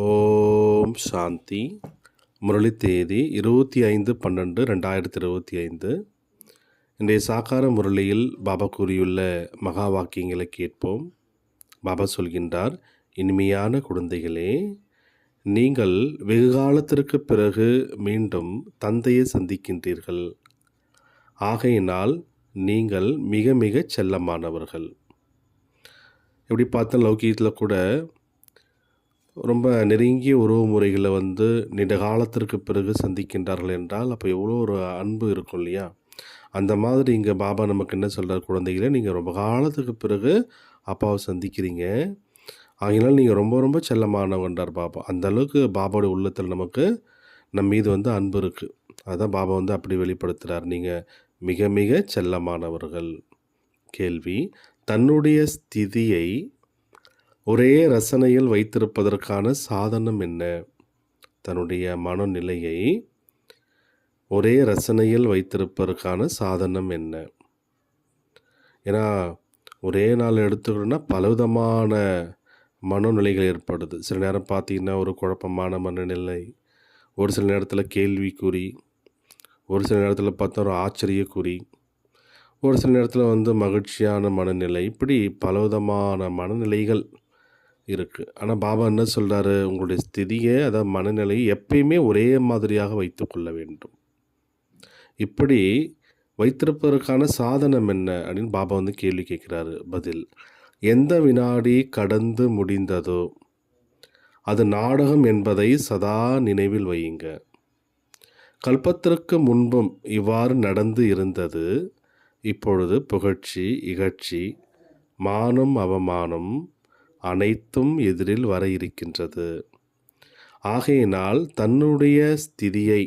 ஓம் சாந்தி. முரளி தேதி இருபத்தி ஐந்து பன்னெண்டு ரெண்டாயிரத்தி இருபத்தி ஐந்து. இன்றைய சாக்கார முரளியில் பாபா கூறியுள்ள மகா வாக்கியங்களை கேட்போம். பாபா சொல்கின்றார் இனிமையான குழந்தைகளே நீங்கள் வெகு காலத்திற்கு பிறகு மீண்டும் தந்தையை சந்திக்கின்றீர்கள். ஆகையினால் நீங்கள் மிக மிக செல்லமானவர்கள். எப்படி பார்த்தா லௌகியத்தில் கூட ரொம்ப நெருங்கிய உறவு முறைகளை வந்து நீண்ட காலத்திற்கு பிறகு சந்திக்கின்றார்கள் என்றால் அப்போ எவ்வளோ ஒரு அன்பு இருக்கும் இல்லையா? அந்த மாதிரி இங்கே பாபா நமக்கு என்ன சொல்கிறார் குழந்தைகளே நீங்கள் ரொம்ப காலத்துக்கு பிறகு அப்பாவை சந்திக்கிறீங்க. ஆகினால் நீங்கள் ரொம்ப ரொம்ப செல்லமானவன்றார் பாபா. அந்த அளவுக்கு பாபாவுடைய உள்ளத்தில் நமக்கு நம் மீது வந்து அன்பு இருக்குது அதுதான் பாபா வந்து அப்படி வெளிப்படுத்துகிறார் நீங்கள் மிக மிக செல்லமானவர்கள். கேள்வி. தன்னுடைய ஸ்திதியை ஒரே ரசனையில் வைத்திருப்பதற்கான சாதனம் என்ன? தன்னுடைய மனநிலையை ஒரே ரசனையில் வைத்திருப்பதற்கான சாதனம் என்ன? ஏன்னா ஒரே நாள் எடுத்துக்கிட்டோன்னா பலவிதமான மனநிலைகள் ஏற்படுது. சில நேரம் பார்த்தீங்கன்னா ஒரு குழப்பமான மனநிலை ஒரு சில நேரத்தில் கேள்விக்குறி ஒரு சில நேரத்தில் பார்த்தா ஒரு ஆச்சரியக்குறி ஒரு சில நேரத்தில் வந்து மகிழ்ச்சியான மனநிலை. இப்படி பலவிதமான மனநிலைகள் இருக்குது ஆனால் பாபா என்ன சொல்கிறாரு உங்களுடைய ஸ்திதியை அதாவது மனநிலையை எப்பயுமே ஒரே மாதிரியாக வைத்துக்கொள்ள வேண்டும். இப்படி வைத்திருப்பதற்கான சாதனம் என்ன? அப்படின்னு பாபா வந்து கேள்வி கேட்குறாரு. பதில் எந்த வினாடி கடந்து முடிந்ததோ அது நாடகம் என்பதை சதா நினைவில் வையுங்க. கல்பத்திற்கு முன்பும் இவ்வாறு நடந்து இருந்தது. இப்பொழுது புகழ்ச்சி இகழ்ச்சி மானம் அவமானம் அனைத்தும் எதிரில் வர இருக்கின்றது. ஆகையினால் தன்னுடைய ஸ்திதியை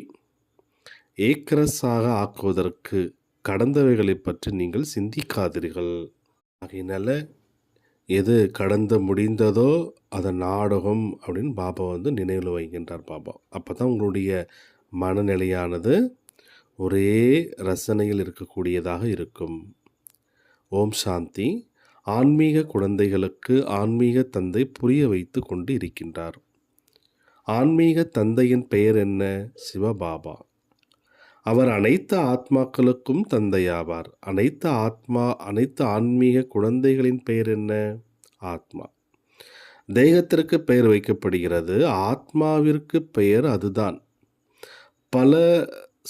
ஏக்கரஸாக ஆக்குவதற்கு கடந்தவைகளை பற்றி நீங்கள் சிந்திக்காதீர்கள். ஆகையினால எது கடந்து முடிந்ததோ அதை நாடகம் அப்படின்னு பாபா வந்து நினைவில் வைக்கின்றார் பாபா. அப்போ தான் உங்களுடைய மனநிலையானது ஒரே ரசனையில் இருக்கக்கூடியதாக இருக்கும். ஓம் சாந்தி. ஆன்மீக குழந்தைகளுக்கு ஆன்மீக தந்தை புரிய வைத்து கொண்டு இருக்கின்றார் ஆன்மீக தந்தையின் பெயர் என்ன? சிவபாபா. அவர் அனைத்து ஆத்மாக்களுக்கும் தந்தையாவார். அனைத்து ஆத்மா அனைத்து ஆன்மீக குழந்தைகளின் பெயர் என்ன? ஆத்மா. தேகத்திற்கு பெயர் வைக்கப்படுகிறது. ஆத்மாவிற்கு பெயர் அதுதான். பல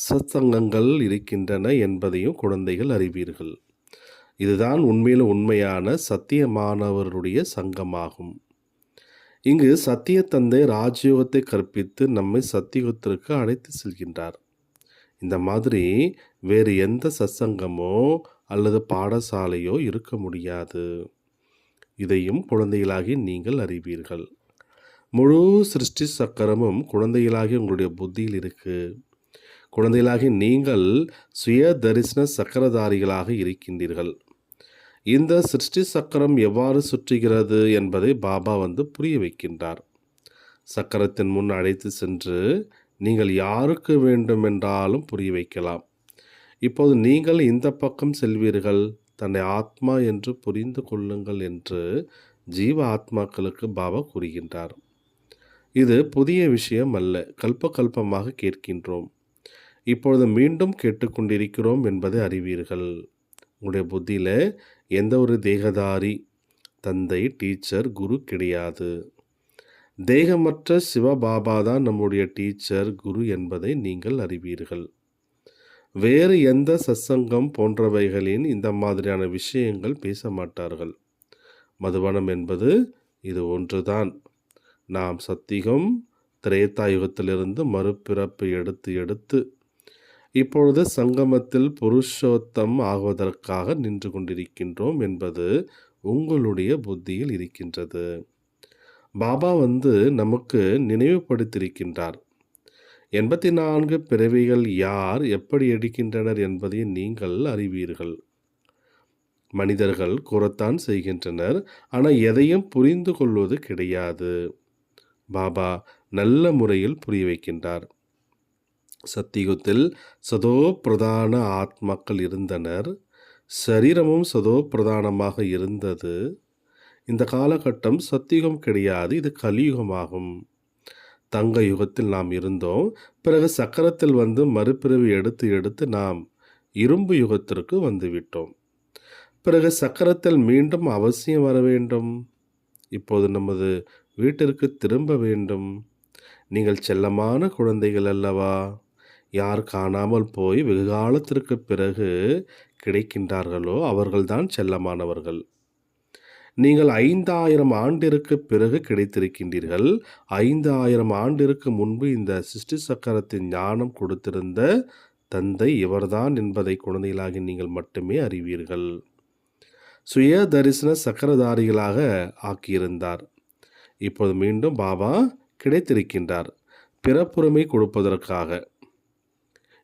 சத்சங்கங்கள் இருக்கின்றன என்பதையும் குழந்தைகள் அறிவீர்கள். இதுதான் உண்மையில் உண்மையான சத்தியமானவருடைய சங்கமாகும். இங்கு சத்திய தந்தை ராஜயோகத்தை கற்பித்து நம்மை சத்தியுகத்திற்கு அழைத்து செல்கின்றார். இந்த மாதிரி வேறு எந்த சத்சங்கமோ அல்லது பாடசாலையோ இருக்க முடியாது. இதையும் குழந்தைகளாகி நீங்கள் அறிவீர்கள். முழு சிருஷ்டி சக்கரமும் குழந்தைகளாகி உங்களுடைய புத்தியில் இருக்குது குழந்தைகளாகி நீங்கள் சுய தரிசன சக்கரதாரிகளாக இருக்கின்றீர்கள். இந்த சிருஷ்டி சக்கரம் எவ்வாறு சுற்றுகிறது என்பதை பாபா வந்து புரிய வைக்கின்றார். சக்கரத்தின் முன் அழைத்து சென்று நீங்கள் யாருக்கு வேண்டுமென்றாலும் புரிய வைக்கலாம். இப்போது நீங்கள் இந்த பக்கம் செல்வீர்கள். தன்னை ஆத்மா என்று புரிந்து கொள்ளுங்கள் என்று ஜீவ ஆத்மாக்களுக்கு பாபா கூறுகின்றார். இது புதிய விஷயம் அல்ல. கல்ப கல்பமாக கேட்கின்றோம். இப்பொழுது மீண்டும் கேட்டுக்கொண்டிருக்கிறோம் என்பதை அறிவீர்கள். உங்களுடைய புத்தியில் எந்த ஒரு தேகதாரி தந்தை டீச்சர் குரு கிடையாது. தேகமற்ற சிவபாபா தான் நம்முடைய டீச்சர் குரு என்பதை நீங்கள் அறிவீர்கள். வேறு எந்த சத்சங்கம் போன்றவைகளின் இந்த மாதிரியான விஷயங்கள் பேச மாட்டார்கள். மதுவனம் என்பது இது ஒன்றுதான். நாம் சத்திகம் திரேத்தாயுகத்திலிருந்து மறுபிறப்பு எடுத்து எடுத்து இப்பொழுது சங்கமத்தில் புருஷோத்தம் ஆகுவதற்காக நின்று கொண்டிருக்கின்றோம் என்பது உங்களுடைய புத்தியில் இருக்கின்றது. பாபா வந்து நமக்கு நினைவுபடுத்தியிருக்கின்றார். எண்பத்தி நான்கு பிறவிகள் யார் எப்படி எடுக்கின்றனர் என்பதை நீங்கள் அறிவீர்கள். மனிதர்கள் கூறத்தான் செய்கின்றனர் ஆனால் எதையும் புரிந்து கொள்வது கிடையாது. பாபா நல்ல முறையில் புரிய வைக்கின்றார். சத்தியுகத்தில் சதோ பிரதான ஆத்மாக்கள் இருந்தனர். சரீரமும் சதோ பிரதானமாக இருந்தது. இந்த காலகட்டம் சத்தியுகம் கிடையாது இது கலியுகமாகும். தங்க யுகத்தில் நாம் இருந்தோம். பிறகு சக்கரத்தில் வந்து மறுபிறவி எடுத்து எடுத்து நாம் இரும்பு யுகத்திற்கு வந்துவிட்டோம் பிறகு சக்கரத்தில் மீண்டும் அவசியம் வர வேண்டும். இப்போது நமது வீட்டிற்கு திரும்ப வேண்டும். நீங்கள் செல்லமான குழந்தைகள் அல்லவா? யார் காணாமல் போய் வெகு காலத்திற்கு பிறகு கிடைக்கின்றார்களோ அவர்கள்தான் செல்லமானவர்கள். நீங்கள் ஐந்தாயிரம் ஆண்டிற்கு பிறகு கிடைத்திருக்கின்றீர்கள். ஐந்து ஆயிரம் ஆண்டிற்கு முன்பு இந்த சிருஷ்டி சக்கரத்தின் ஞானம் கொடுத்திருந்த தந்தை இவர்தான் என்பதை குழந்தைகளாகி நீங்கள் மட்டுமே அறிவீர்கள். சுய தரிசன சக்கரதாரிகளாக ஆக்கியிருந்தார். இப்போது மீண்டும் பாபா கிடைத்திருக்கின்றார். பிறப்புரிமை கொடுப்பதற்காக.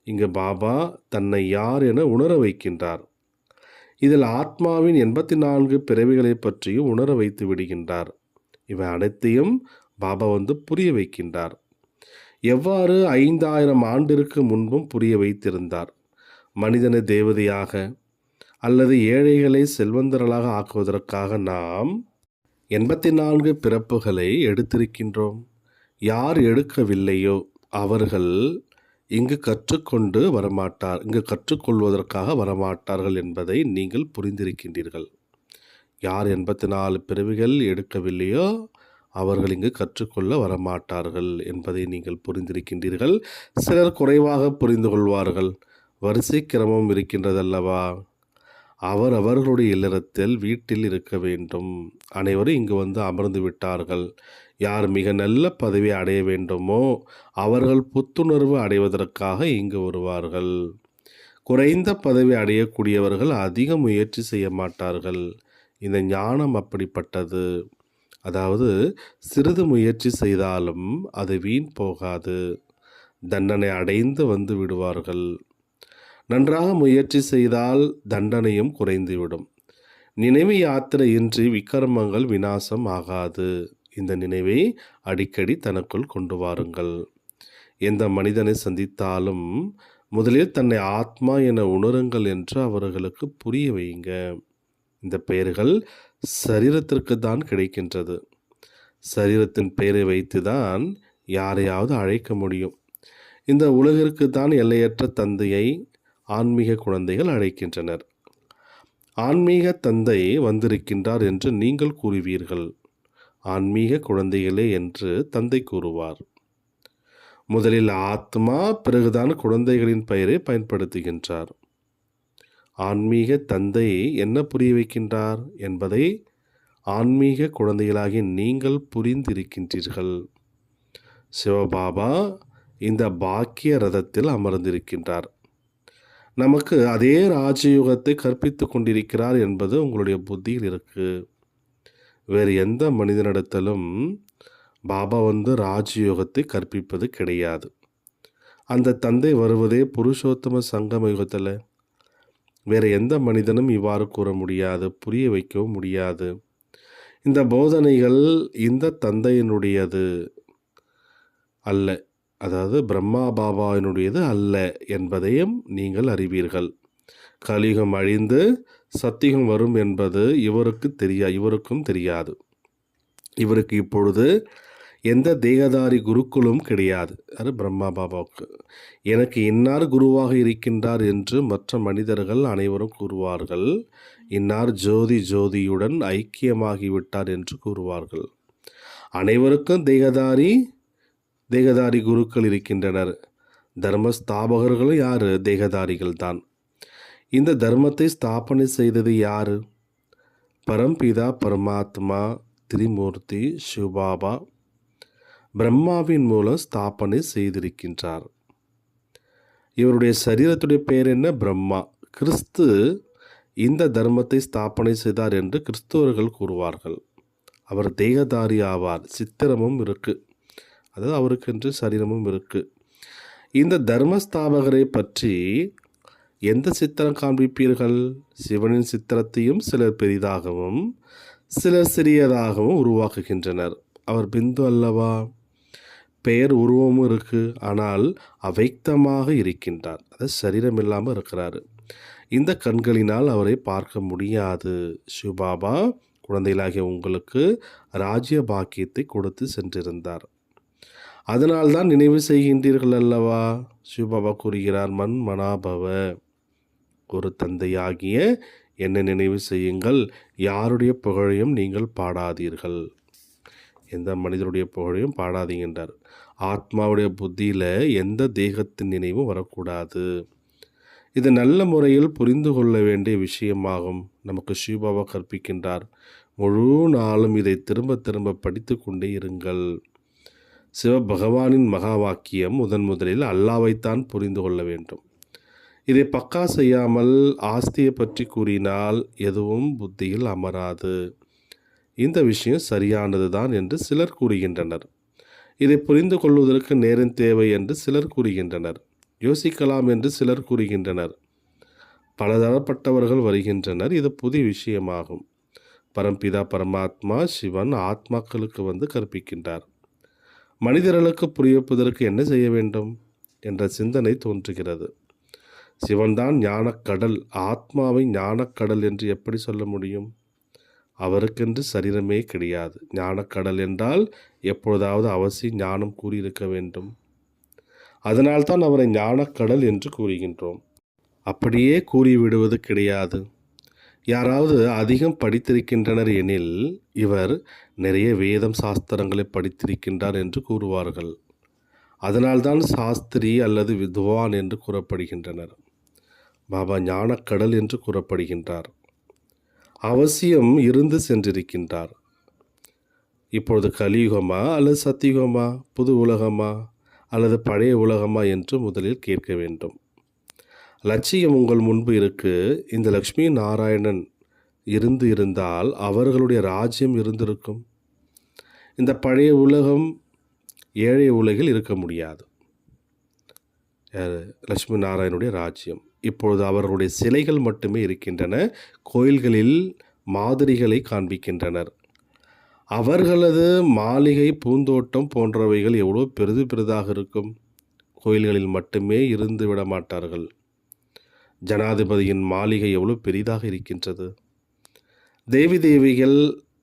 இங்கு பாபா தன்னை யார் என உணர வைக்கின்றார். இதில் ஆத்மாவின் எண்பத்தி நான்கு பிறவிகளை பற்றியும் உணர வைத்து விடுகின்றார். இவை அனைத்தையும் பாபா வந்து புரிய வைக்கின்றார். எவ்வாறு ஐந்தாயிரம் ஆண்டிற்கு முன்பும் புரிய வைத்திருந்தார்? மனிதனை தேவதையாக அல்லது ஏழைகளை செல்வந்தர்களாக ஆக்குவதற்காக நாம் எண்பத்தி நான்கு பிறப்புகளை எடுத்திருக்கின்றோம். யார் எடுக்கவில்லையோ அவர்கள் இங்கு கற்றுக்கொண்டு வரமாட்டார் இங்கு கற்றுக்கொள்வதற்காக வரமாட்டார்கள் என்பதை நீங்கள் புரிந்திருக்கின்றீர்கள். யார் எண்பத்தி நாலு பிறவிகள் எடுக்கவில்லையோ அவர்கள் இங்கு கற்றுக்கொள்ள வரமாட்டார்கள் என்பதை நீங்கள் புரிந்திருக்கின்றீர்கள். சிலர் குறைவாக புரிந்து கொள்வார்கள். வரிசை கிரமம் இருக்கின்றதல்லவா? அவர் அவர்களுடைய இல்லறத்தில் வீட்டில் இருக்க வேண்டும். அனைவரும் இங்கு வந்து அமர்ந்து விட்டார்கள். யார் மிக நல்ல பதவி அடைய வேண்டுமோ அவர்கள் புத்துணர்வு அடைவதற்காக இங்கு வருவார்கள். குறைந்த பதவி அடையக்கூடியவர்கள் அதிக முயற்சி செய்ய மாட்டார்கள். இந்த ஞானம் அப்படிப்பட்டது. அதாவது சிறிது முயற்சி செய்தாலும் அது வீண் போகாது. தண்டனை அடைந்து வந்து விடுவார்கள். நன்றாக முயற்சி செய்தால் தண்டனையும் குறைந்துவிடும். நினைவு யாத்திரையின்றி விக்கிரமங்கள் விநாசம் ஆகாது. இந்த நினைவை அடிக்கடி தனக்குள் கொண்டு வாருங்கள். எந்த மனிதனை சந்தித்தாலும் முதலில் தன்னை ஆத்மா என உணருங்கள் என்று அவர்களுக்கு புரிய வைங்க. இந்த பெயர்கள் சரீரத்திற்கு தான் கிடைக்கின்றது. சரீரத்தின் பெயரை வைத்து தான் யாரையாவது அழைக்க முடியும். இந்த உலகிற்கு தான் எல்லையற்ற தந்தையை ஆன்மீக குழந்தைகள் அழைக்கின்றனர். ஆன்மீக தந்தை வந்திருக்கின்றார் என்று நீங்கள் கூறுவீர்கள். ஆன்மீக குழந்தைகளே என்று தந்தை கூறுவார். முதலில் ஆத்மா பிறகுதான் குழந்தைகளின் பெயரை பயன்படுத்துகின்றார். ஆன்மீக தந்தை என்ன புரிய வைக்கின்றார் என்பதை ஆன்மீக குழந்தைகளாகி நீங்கள் புரிந்திருக்கின்றீர்கள். சிவபாபா இந்த பாக்கிய ரதத்தில் அமர்ந்திருக்கின்றார். நமக்கு அதே ராஜயோகத்தை கற்பித்து கொண்டிருக்கிறார் என்பது உங்களுடைய புத்தியில் இருக்குது வேறு எந்த மனிதனிடத்திலும் பாபா வந்து ராஜயோகத்தை கற்பிப்பது கிடையாது. அந்த தந்தை வருவதே புருஷோத்தம சங்கம யுகத்தில். வேறு எந்த மனிதனும் இவ்வாறு கூற முடியாது புரிய வைக்கவும் முடியாது. இந்த போதனைகள் இந்த தந்தையினுடையது அல்ல. அதாவது பிரம்மா பாபாவினுடையது அல்ல என்பதையும் நீங்கள் அறிவீர்கள். கலியுகம் அழிந்து சத்தியம் வரும் என்பது இவருக்கு தெரியா இவருக்கும் தெரியாது. இவருக்கு இப்பொழுது எந்த தேகதாரி குருக்களும் கிடையாது. அது பிரம்மா பாபாவுக்கு. எனக்கு இன்னார் குருவாக இருக்கின்றார் என்று மற்ற மனிதர்கள் அனைவரும் கூறுவார்கள். இன்னார் ஜோதி ஜோதியுடன் ஐக்கியமாகிவிட்டார் என்று கூறுவார்கள். அனைவருக்கும் தேகதாரி தேகதாரி குருக்கள் இருக்கின்றனர். தர்ம ஸ்தாபகர்களும் யார்? தேகதாரிகள் தான் இந்த தர்மத்தை ஸ்தாபனை செய்தது யார்? பரம்பிதா பரமாத்மா திரிமூர்த்தி சிவபாபா பிரம்மாவின் மூலம் ஸ்தாபனை செய்திருக்கின்றார். இவருடைய சரீரத்துடைய பெயர் என்ன? பிரம்மா. கிறிஸ்து இந்த தர்மத்தை ஸ்தாபனை செய்தார் என்று கிறிஸ்தவர்கள் கூறுவார்கள். அவர் தேகதாரி ஆவார். சித்திரமும் இருக்கு. அதாவது அவருக்கென்று சரீரமும் இருக்கு. இந்த தர்மஸ்தாபகரை பற்றி எந்த சித்திரம் காண்பிப்பீர்கள்? சிவனின் சித்திரத்தையும் சிலர் பெரிதாகவும் சிலர் சிறியதாகவும் உருவாக்குகின்றனர். அவர் பிந்து அல்லவா? பெயர் உருவமும் இருக்குது ஆனால் அவைக்தமாக இருக்கின்றார். அதாவது சரீரம் இல்லாமல் இருக்கிறாரு. இந்த கண்களினால் அவரை பார்க்க முடியாது. சிவபாபா குழந்தைகளாகிய உங்களுக்கு ராஜ்ய பாக்கியத்தை கொடுத்து சென்றிருந்தார். அதனால்தான் நினைவு செய்கின்றீர்கள் அல்லவா? சிவபாபா கூறுகிறார் மண் மனாபவ. ஒரு தந்தையாகிய என்னை நினைவு செய்யுங்கள். யாருடைய புகழையும் நீங்கள் பாடாதீர்கள். எந்த மனிதருடைய புகழையும் பாடாதீங்கன்றார் ஆத்மாவுடைய புத்தியில் எந்த தேகத்தின் நினைவும் வரக்கூடாது. இது நல்ல முறையில் புரிந்து கொள்ள வேண்டிய விஷயமாகும். நமக்கு சிவபாபா கற்பிக்கின்றார். முழு நாளும் இதை திரும்ப திரும்ப படித்து கொண்டே இருங்கள். சிவபகவானின் மகா வாக்கியம் முதன் முதலில் அல்லாவைத்தான் புரிந்து கொள்ள வேண்டும். இதை பக்கா செய்யாமல் ஆஸ்தியை பற்றி கூறினால் எதுவும் புத்தியில் அமராது. இந்த விஷயம் சரியானது தான் என்று சிலர் கூறுகின்றனர். இதை புரிந்து கொள்வதற்கு நேரம் தேவை என்று சிலர் கூறுகின்றனர். யோசிக்கலாம் என்று சிலர் கூறுகின்றனர். பலதரப்பட்டவர்கள் வருகின்றனர். இது புதிய விஷயமாகும். பரம்பிதா பரமாத்மா சிவன் ஆத்மாக்களுக்கு வந்து கற்பிக்கின்றார். மனிதர்களுக்கு புரியப்பதற்கு என்ன செய்ய வேண்டும் என்ற சிந்தனை தோன்றுகிறது. சிவன்தான் ஞானக்கடல் ஆத்மாவை ஞானக்கடல் என்று எப்படி சொல்ல முடியும்? அவருக்கென்று சரீரமே கிடையாது. ஞானக்கடல் என்றால் எப்பொழுதாவது அவசியம் ஞானம் கூறியிருக்க வேண்டும். அதனால்தான் அவரை ஞானக்கடல் என்று கூறுகின்றோம். அப்படியே கூறிவிடுவது கிடையாது. யாராவது அதிகம் படித்திருக்கின்றனர் எனில் இவர் நிறைய வேதம் சாஸ்திரங்களை படித்திருக்கின்றார் என்று கூறுவார்கள். அதனால்தான் சாஸ்திரி அல்லது வித்வான் என்று கூறப்படுகின்றனர். பாபா ஞானக்கடல் என்று கூறப்படுகின்றார். அவசியம் இருந்து சென்றிருக்கின்றார். இப்பொழுது கலியுகமா அல்லது சத்தியுகமா புது உலகமா அல்லது பழைய உலகமா என்று முதலில் கேட்க வேண்டும். லட்சியம் உங்கள் முன்பு இருக்கு. இந்த லக்ஷ்மி நாராயணன் இருந்து இருந்தால் அவர்களுடைய ராஜ்யம் இருந்திருக்கும். இந்த பழைய உலகம் ஏழை உலகில் இருக்க முடியாது. யாரு? லட்சுமி நாராயணுடைய ராஜ்யம். இப்பொழுது அவர்களுடைய சிலைகள் மட்டுமே இருக்கின்றன கோயில்களில் மாதிரிகளை காண்பிக்கின்றனர். அவர்களது மாளிகை பூந்தோட்டம் போன்றவைகள் எவ்வளோ பெரிது பெரிதாக இருக்கும். கோயில்களில் மட்டுமே இருந்து விட மாட்டார்கள். ஜனாதிபதியின் மாளிகை எவ்வளோ பெரிதாக இருக்கின்றது. தேவி தேவிகள்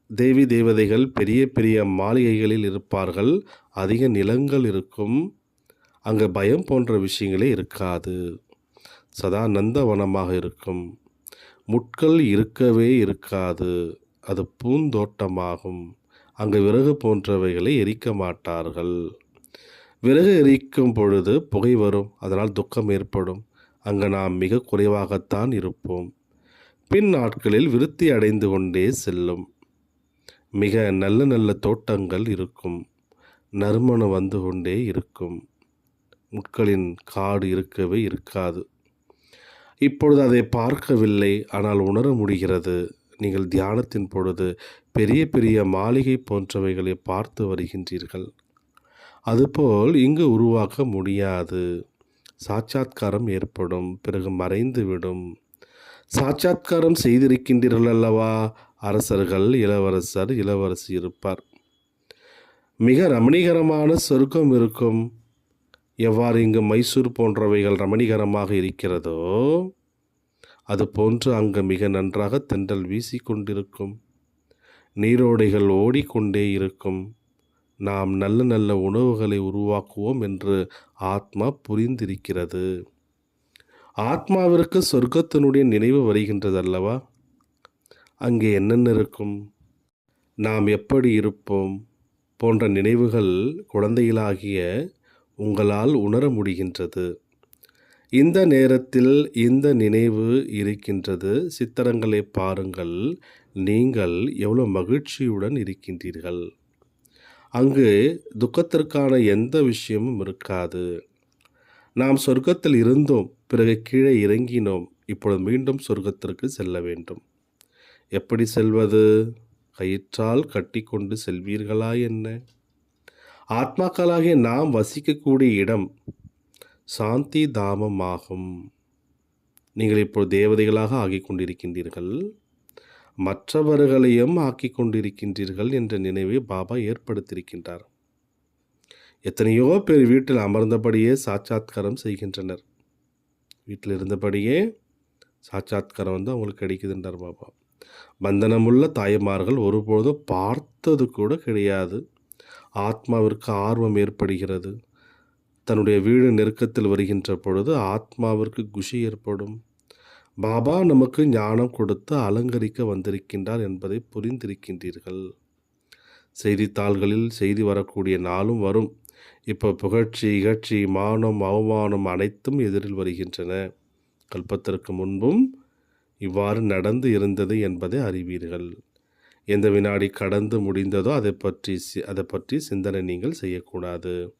தேவி தேவதைகள் பெரிய பெரிய மாளிகைகளில் இருப்பார்கள். அதிக நிலங்கள் இருக்கும். அங்கே பயம் போன்ற விஷயங்களே இருக்காது. சதா நந்தவனமாக இருக்கும். முட்கள் இருக்கவே இருக்காது அது பூந்தோட்டமாகும். அங்கு விறகு போன்றவைகளை எரிக்க மாட்டார்கள். விறகு எரிக்கும் பொழுது புகை வரும் அதனால் துக்கம் ஏற்படும். அங்கு நாம் மிக குறைவாகத்தான் இருப்போம். பின் நாட்களில் விருத்தி அடைந்து கொண்டே செல்லும். மிக நல்ல நல்ல தோட்டங்கள் இருக்கும். நறுமணம் வந்து கொண்டே இருக்கும். முட்களின் காடு இருக்கவே இருக்காது. இப்பொழுது அதை பார்க்கவில்லை ஆனால் உணர முடிகிறது. நீங்கள் தியானத்தின் பொழுது பெரிய பெரிய மாளிகை போன்றவைகளை பார்த்து வருகின்றீர்கள். அதுபோல் இங்கு உருவாக்க முடியாது. சாட்சாத்காரம் ஏற்படும் பிறகு மறைந்துவிடும். சாட்சாத்காரம் செய்திருக்கின்றீர்கள் அல்லவா? அரசர்கள் இளவரசர் இளவரசி இருப்பார். மிக ரமணீகரமான சொர்க்கம் இருக்கும். எவ்வாறு இங்கு மைசூர் போன்றவைகள் ரமணீகரமாக இருக்கிறதோ அது போன்று அங்கு மிக நன்றாக தென்றல் வீசிக்கொண்டிருக்கும். நீரோடைகள் ஓடிக்கொண்டே இருக்கும். நாம் நல்ல நல்ல உணவுகளை உருவாக்குவோம் என்று ஆத்மா புரிந்திருக்கிறது. ஆத்மாவிற்கு சொர்க்கத்தினுடைய நினைவு வருகின்றது அல்லவா அங்கே என்னென்ன இருக்கும்? நாம் எப்படி இருப்போம்? போன்ற நினைவுகள் குழந்தைகளாகிய உங்களால் உணர முடிகின்றது. இந்த நேரத்தில் இந்த நினைவு இருக்கின்றது. சித்திரங்களை பாருங்கள். நீங்கள் எவ்வளோ மகிழ்ச்சியுடன் இருக்கின்றீர்கள். அங்கு துக்கத்திற்கான எந்த விஷயமும் இருக்காது. நாம் சொர்க்கத்தில் இருந்தோம். பிறகு கீழே இறங்கினோம். இப்பொழுது மீண்டும் சொர்க்கத்திற்கு செல்ல வேண்டும். எப்படி செல்வது? கயிற்றால் கட்டிக்கொண்டு செல்வீர்களா என்ன? ஆத்மாக்களாகிய நாம் வசிக்கக்கூடிய இடம் சாந்தி தாமமாகும். நீங்கள் இப்போது தேவதைகளாக ஆகிக் கொண்டிருக்கின்றீர்கள். மற்றவர்களையும் ஆக்கிக் கொண்டிருக்கின்றீர்கள் என்ற நினைவை பாபா ஏற்படுத்தியிருக்கின்றார். எத்தனையோ பேர் வீட்டில் அமர்ந்தபடியே சாட்சாத்காரம் செய்கின்றனர். வீட்டில் இருந்தபடியே சாட்சாத்காரம் வந்து அவங்களுக்கு கிடைக்குதுன்றார் பாபா. பந்தனமுள்ள தாய்மார்கள் ஒருபொழுதும் பார்த்தது கூட கிடையாது. ஆத்மாவிற்கு ஆர்வம் ஏற்படுகிறது. தன்னுடைய வீடு நெருக்கத்தில் வருகின்ற பொழுது ஆத்மாவிற்கு குஷி ஏற்படும். பாபா நமக்கு ஞானம் கொடுத்து அலங்கரிக்க வந்திருக்கின்றார் என்பதை புரிந்திருக்கின்றீர்கள். செய்தித்தாள்களில் செய்தி வரக்கூடிய நாளும் வரும். இப்போ புகழ்ச்சி இகழ்ச்சி மானம் அவமானம் அனைத்தும் எதிரில் வருகின்றன. கல்பத்திற்கு முன்பும் இவ்வாறு நடந்து இருந்தது என்பதை அறிவீர்கள். எந்த வினாடி கடந்து முடிந்ததோ அதை பற்றி சி- அதை பற்றி சிந்தனை நீங்கள் செய்யக்கூடாது.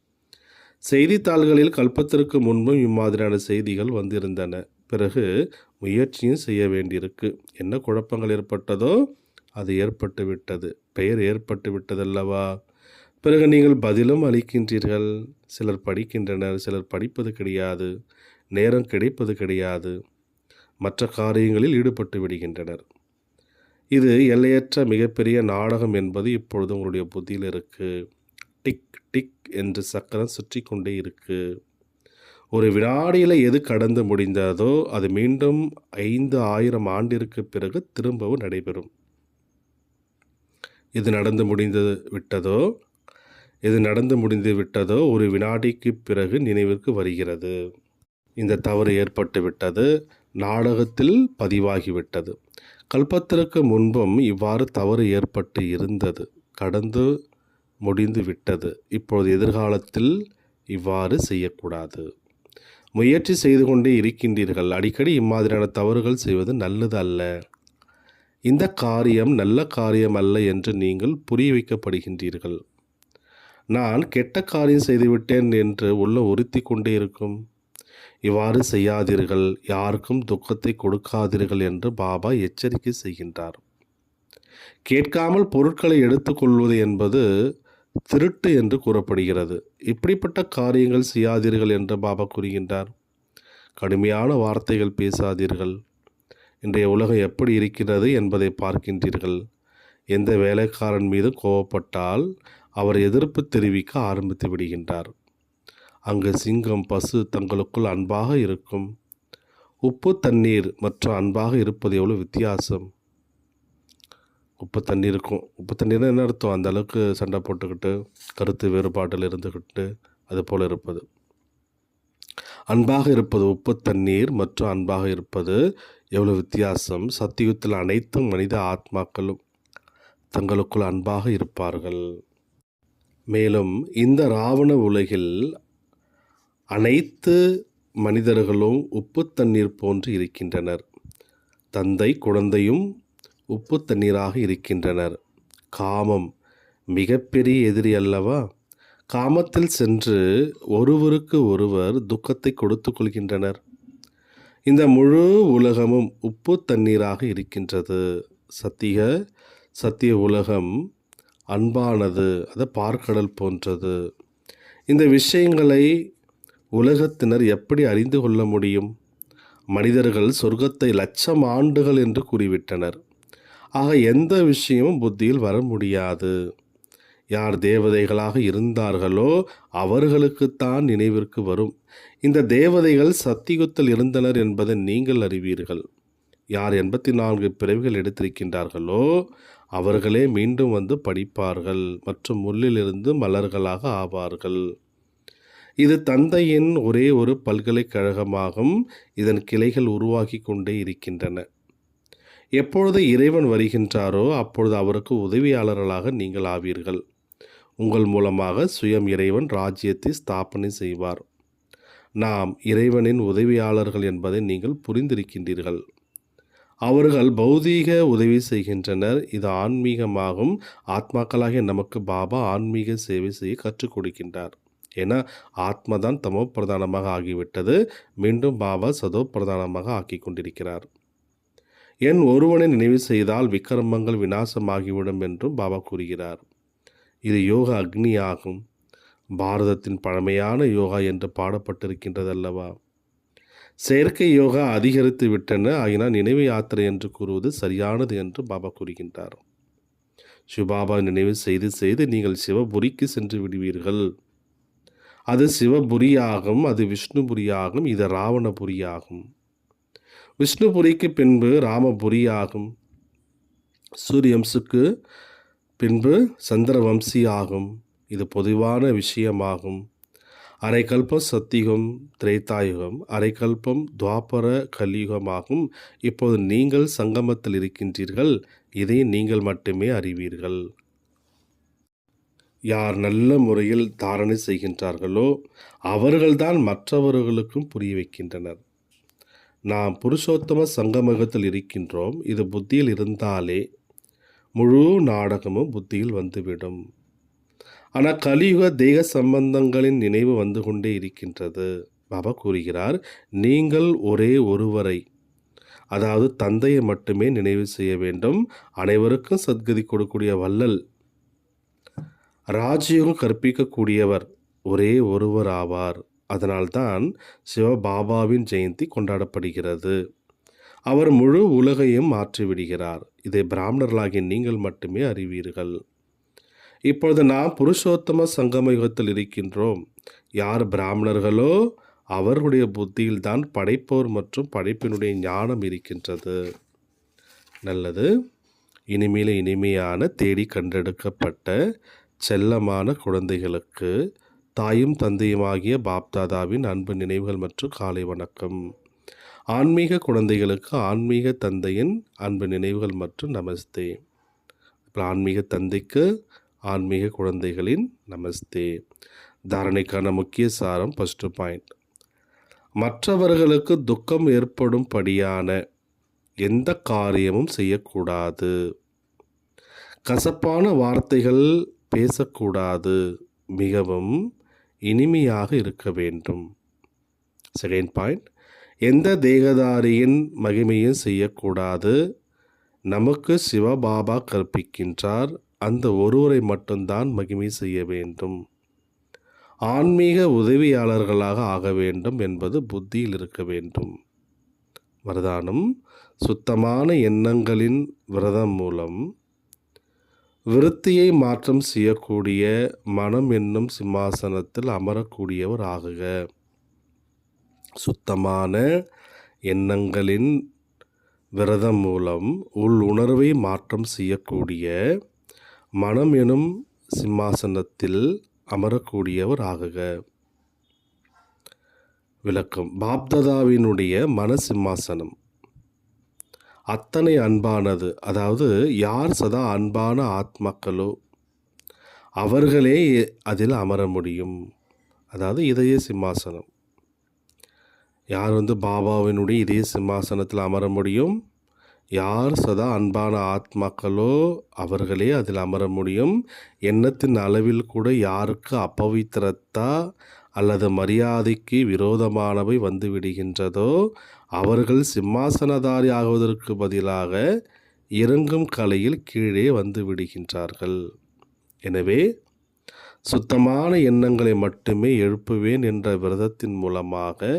செய்தித்தாள்களில் கல்பத்திற்கு முன்பும் இம்மாதிரியான செய்திகள் வந்திருந்தன. பிறகு முயற்சியும் செய்ய வேண்டியிருக்கு. என்ன குழப்பங்கள் ஏற்பட்டதோ அது ஏற்பட்டு விட்டது. பெயர் ஏற்பட்டு விட்டதல்லவா? பிறகு நீங்கள் பதிலும் அளிக்கின்றீர்கள். சிலர் படிக்கின்றனர் சிலர் படிப்பது கிடையாது. நேரம் கிடைப்பது கிடையாது. மற்ற காரியங்களில் ஈடுபட்டு விடுகின்றனர். இது எல்லையற்ற மிகப்பெரிய நாடகம் என்பது இப்பொழுது உங்களுடைய புத்தியில் இருக்குது டிக் டிக் என்று சக்கரம் சுற்றி கொண்டே இருக்குது ஒரு வினாடியில் எது கடந்து முடிந்ததோ அது மீண்டும் ஐந்து ஆயிரம் ஆண்டிற்கு பிறகு திரும்பவும் நடைபெறும். இது நடந்து முடிந்து விட்டதோ இது நடந்து முடிந்து விட்டதோ ஒரு வினாடிக்கு பிறகு நினைவிற்கு வருகிறது. இந்த தவறு ஏற்பட்டு விட்டது நாடகத்தில் பதிவாகிவிட்டது கல்பத்திற்கு முன்பும் இவ்வாறு தவறு ஏற்பட்டு இருந்தது. கடந்து முடிந்து விட்டது. இப்பொழுது எதிர்காலத்தில் இவ்வாறு செய்யக்கூடாது. முயற்சி செய்து கொண்டே இருக்கின்றீர்கள். அடிக்கடி இம்மாதிரியான தவறுகள் செய்வது நல்லது அல்ல இந்த காரியம் நல்ல காரியம் அல்ல என்று நீங்கள் புரிய வைக்கப்படுகின்றீர்கள். நான் கெட்ட காரியம் செய்துவிட்டேன் என்று உள்ள உறுத்தி கொண்டே இருக்கும். இவ்வாறு செய்யாதீர்கள் யாருக்கும் துக்கத்தை கொடுக்காதீர்கள் என்று பாபா எச்சரிக்கை செய்கின்றார். கேட்காமல் பொருட்களை எடுத்துக்கொள்வது என்பது திருட்டு என்று கூறப்படுகிறது. இப்படிப்பட்ட காரியங்கள் செய்யாதீர்கள் என்று பாபா கூறுகின்றார். கடுமையான வார்த்தைகள் பேசாதீர்கள். இன்றைய உலகம் எப்படி இருக்கிறது என்பதை பார்க்கின்றீர்கள். எந்த வேலைக்காரன் மீது கோவப்பட்டால் அவர் எதிர்ப்பு தெரிவிக்க ஆரம்பித்து விடுகின்றார். அங்கு சிங்கம் பசு தங்களுக்குள் அன்பாக இருக்கும். உப்பு தண்ணீர் மற்றும் அன்பாக இருப்பது எவ்வளோ வித்தியாசம்? உப்பு தண்ணீருக்கும் உப்பு தண்ணீர்னா என்ன அர்த்தம்? அந்த அளவுக்கு சண்டை போட்டுக்கிட்டு கருத்து வேறுபாட்டில் இருந்துக்கிட்டு அது போல் இருப்பது. அன்பாக இருப்பது உப்பு தண்ணீர் மற்றும் அன்பாக இருப்பது எவ்வளோ வித்தியாசம்? சத்தியுகத்தில் அனைத்தும் மனித ஆத்மாக்களும் தங்களுக்குள் அன்பாக இருப்பார்கள். மேலும் இந்த ராவண உலகில் அனைத்து மனிதர்களும் உப்பு தண்ணீர் போன்று இருக்கின்றனர். தந்தை குழந்தையும் உப்பு தண்ணீராக இருக்கின்றனர். காமம் மிகப்பெரிய எதிரி அல்லவா? காமத்தில் சென்று ஒருவருக்கு ஒருவர் துக்கத்தை கொடுத்து கொள்கின்றனர். இந்த முழு உலகமும் உப்பு தண்ணீராக இருக்கின்றது. சத்திய சத்திய உலகம் அன்பானது அது பார்க்கடல் போன்றது. இந்த விஷயங்களை உலகத்தினர் எப்படி அறிந்து கொள்ள முடியும்? மனிதர்கள் சொர்க்கத்தை லட்சம் ஆண்டுகள் என்று கூறிவிட்டனர். ஆக எந்த விஷயமும் புத்தியில் வர முடியாது. யார் தேவதைகளாக இருந்தார்களோ அவர்களுக்குத்தான் நினைவிற்கு வரும். இந்த தேவதைகள் சத்தியுத்தில் இருந்தனர் என்பதை நீங்கள் அறிவீர்கள். யார் எண்பத்தி நான்கு பிறவிகள் எடுத்திருக்கின்றார்களோ அவர்களே மீண்டும் வந்து படிப்பார்கள் மற்றும் முள்ளிலிருந்து மலர்களாக ஆவார்கள். இது தந்தையின் ஒரே ஒரு பல்கலைக்கழகமாகும். இதன் கிளைகள் உருவாகி கொண்டே இருக்கின்றன. எப்பொழுது இறைவன் வருகின்றாரோ அப்பொழுது அவருக்கு உதவியாளர்களாக நீங்கள் ஆவீர்கள். உங்கள் மூலமாக சுயம் இறைவன் ராஜ்யத்தை ஸ்தாபனை செய்வார். நாம் இறைவனின் உதவியாளர்கள் என்பதை நீங்கள் புரிந்திருக்கின்றீர்கள். அவர்கள் பௌதீக உதவி செய்கின்றனர். இது ஆன்மீகமாகும். ஆத்மாக்களாகிய நமக்கு பாபா ஆன்மீக சேவை செய்ய கற்றுக் கொடுக்கின்றார். ஏன்னா ஆத்மா தான் தமோ பிரதானமாக ஆகிவிட்டது. மீண்டும் பாபா சதோ பிரதானமாக ஆக்கி கொண்டிருக்கிறார். என் ஒருவனை நினைவு செய்தால் விக்கிரமங்கள் விநாசமாகிவிடும் என்றும் பாபா கூறுகிறார். இது யோக அக்னி ஆகும் பாரதத்தின் பழமையான யோகா என்று பாடப்பட்டிருக்கின்றதல்லவா? செயற்கை யோகா அதிகரித்து விட்டன. ஆகினால் நினைவு யாத்திரை என்று கூறுவது சரியானது என்று பாபா கூறுகின்றார். சிவபாபா நினைவு செய்து செய்து நீங்கள் சிவபுரிக்கு சென்று விடுவீர்கள். அது சிவபுரியாகும் அது விஷ்ணுபுரியாகும் இது ராவணபுரியாகும். விஷ்ணுபுரிக்கு பின்பு ராமபுரியாகும். சூரியம்சுக்கு பின்பு சந்திரவம்சி ஆகும் இது பொதுவான விஷயமாகும். அரைக்கல்பம் சத்தியுகம் திரேதாயுகம் அரைக்கல்பம் துவாபர கலியுகமாகும். இப்போது நீங்கள் சங்கமத்தில் இருக்கின்றீர்கள் இதை நீங்கள் மட்டுமே அறிவீர்கள். யார் நல்ல முறையில் தாரணை செய்கின்றார்களோ அவர்கள்தான் மற்றவர்களுக்கும் புரிய வைக்கின்றனர். நாம் புருஷோத்தம சங்கமகத்தில் இருக்கின்றோம். இது புத்தியில் இருந்தாலே முழு நாடகமும் புத்தியில் வந்துவிடும். ஆனால் கலியுக தேக சம்பந்தங்களின் நினைவு வந்து கொண்டே இருக்கின்றது. பாபா கூறுகிறார் நீங்கள் ஒரே ஒருவரை அதாவது தந்தையை மட்டுமே நினைவு செய்ய வேண்டும். அனைவருக்கும் சத்கதி கொடுக்கக்கூடிய வள்ளல் ராஜயோகம் கற்பிக்கக்கூடியவர் ஒரே ஒருவர் ஆவார் அதனால்தான் சிவபாபாவின் ஜெயந்தி கொண்டாடப்படுகிறது. அவர் முழு உலகையும் மாற்றிவிடுகிறார். இதை பிராமணர்களாகிய நீங்கள் மட்டுமே அறிவீர்கள். இப்பொழுது நாம் புருஷோத்தம சங்கம யுகத்தில் இருக்கின்றோம். யார் பிராமணர்களோ அவர்களுடைய புத்தியில்தான் படைப்போர் மற்றும் படைப்பினுடைய ஞானம் இருக்கின்றது. நல்லது. இனிமேல இனிமையான தேடி கண்டெடுக்கப்பட்ட செல்லமான குழந்தைகளுக்கு தாயும் தந்தையுமாகிய பாப்தாதாவின் அன்பு நினைவுகள் மற்றும் காலை வணக்கம். ஆன்மீக குழந்தைகளுக்கு ஆன்மீக தந்தையின் அன்பு நினைவுகள் மற்றும் நமஸ்தே. இப்போ ஆன்மீக தந்தைக்கு ஆன்மீக குழந்தைகளின் நமஸ்தே. தாரணைக்கான முக்கிய சாரம் ஃபஸ்ட்டு பாயிண்ட் மற்றவர்களுக்கு துக்கம் ஏற்படும்படியான எந்த காரியமும் செய்யக்கூடாது. கசப்பான வார்த்தைகள் பேசக்கூடாது மிகவும் இனிமையாக இருக்க வேண்டும். செகண்ட் பாயிண்ட் எந்த தேகதாரியின் மகிமையும் செய்யக்கூடாது. நமக்கு சிவபாபா கற்பிக்கின்றார். அந்த ஒருவரை மட்டும்தான் மகிமை செய்ய வேண்டும். ஆன்மீக உதவியாளர்களாக ஆக வேண்டும் என்பது புத்தியில் இருக்க வேண்டும். வரதானம் சுத்தமான எண்ணங்களின் விரதம் மூலம் விருத்தியை மாற்றம் செய்யக்கூடிய மனம் என்னும் சிம்மாசனத்தில் அமரக்கூடியவர் ஆகுக. சுத்தமான எண்ணங்களின் விரதம் மூலம் உள் உணர்வை மாற்றம் செய்யக்கூடிய மனம் எனும் சிம்மாசனத்தில் அமரக்கூடியவர் ஆகுக. விளக்கம். பாப்ததாவினுடைய மன சிம்மாசனம் அத்தனை அன்பானது. அதாவது யார் சதா அன்பான ஆத்மாக்களோ அவர்களே அதில் அமர முடியும். அதாவது இதய சிம்மாசனம். யார் வந்து பாபாவினுடைய இதய சிம்மாசனத்தில் அமர முடியும்? யார் சதா அன்பான ஆத்மாக்களோ அவர்களே அதில் அமர முடியும். எண்ணத்தின் அளவில் கூட யாருக்கு அப்பவித்திரத்தா அல்லது மரியாதைக்கு விரோதமானவை வந்து விடுகின்றதோ அவர்கள் சிம்மாசனதாரி ஆகுவதற்கு பதிலாக இறங்கும் கலையில் கீழே வந்து விடுகின்றார்கள். எனவே சுத்தமான எண்ணங்களை மட்டுமே எழுப்புவேன் என்ற விரதத்தின் மூலமாக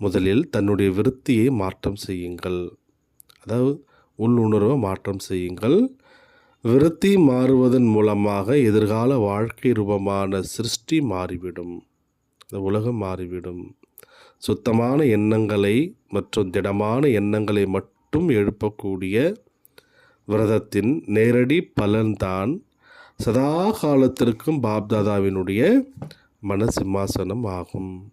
முதலில் தன்னுடைய விருத்தியை மாற்றம் செய்யுங்கள். அதாவது உள்ளுணர்வை மாற்றம் செய்யுங்கள். விருத்தி மாறுவதன் மூலமாக எதிர்கால வாழ்க்கை ரூபமான சிருஷ்டி மாறிவிடும். இந்த உலகம் மாறிவிடும். சுத்தமான எண்ணங்களை மற்றும் திடமான எண்ணங்களை மட்டும் எழுப்பக்கூடிய விரதத்தின் நேரடி பலன்தான் சதா காலத்திற்கும் பாப்தாதாவினுடைய மன சிம்மாசனம் ஆகும்.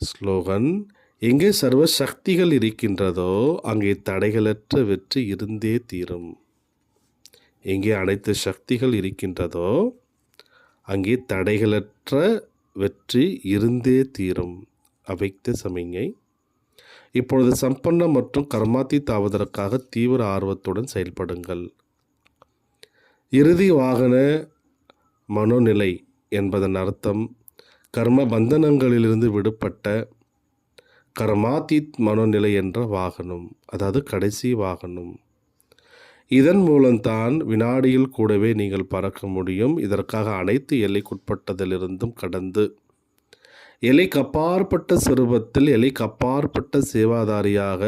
ஸ்லோகன் எங்கே சர்வ சக்திகள் இருக்கின்றதோ அங்கே தடைகளற்ற வெற்றி இருந்தே தீரும். எங்கே அனைத்து சக்திகள் இருக்கின்றதோ அங்கே தடைகளற்ற வெற்றி இருந்தே தீரும். அவைத்த சமிங்கை. இப்பொழுது சம்பன்ன மற்றும் கர்மாத்தி தாவதற்காக தீவிர ஆர்வத்துடன் செயல்படுங்கள். இறுதி வாகன மனோநிலை என்பதன் அர்த்தம் கர்ம பந்தனங்களிலிருந்து விடுபட்ட கர்மாத்தீத் மனோநிலை என்ற வாகனம் அதாவது கடைசி வாகனம். இதன் மூலம்தான் வினாடியில் கூடவே நீங்கள் பறக்க முடியும். இதற்காக அனைத்து எல்லைக்குட்பட்டதிலிருந்தும் கடந்து எல்லைக்கு அப்பாற்பட்ட சிறுபத்தில் எல்லைக்கு அப்பாற்பட்ட சேவாதாரியாக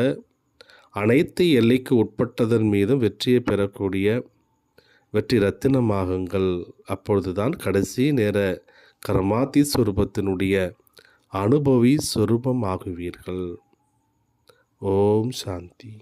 அனைத்து எல்லைக்கு உட்பட்டதன் மீதும் வெற்றியை பெறக்கூடிய வெற்றி ரத்தினமாகுங்கள். அப்பொழுதுதான் கடைசி நேர கர்மாத்தி ஸ்வரூபத்தினுடைய அனுபவி சொரூபம் ஆகுவீர்கள் ஓம் சாந்தி.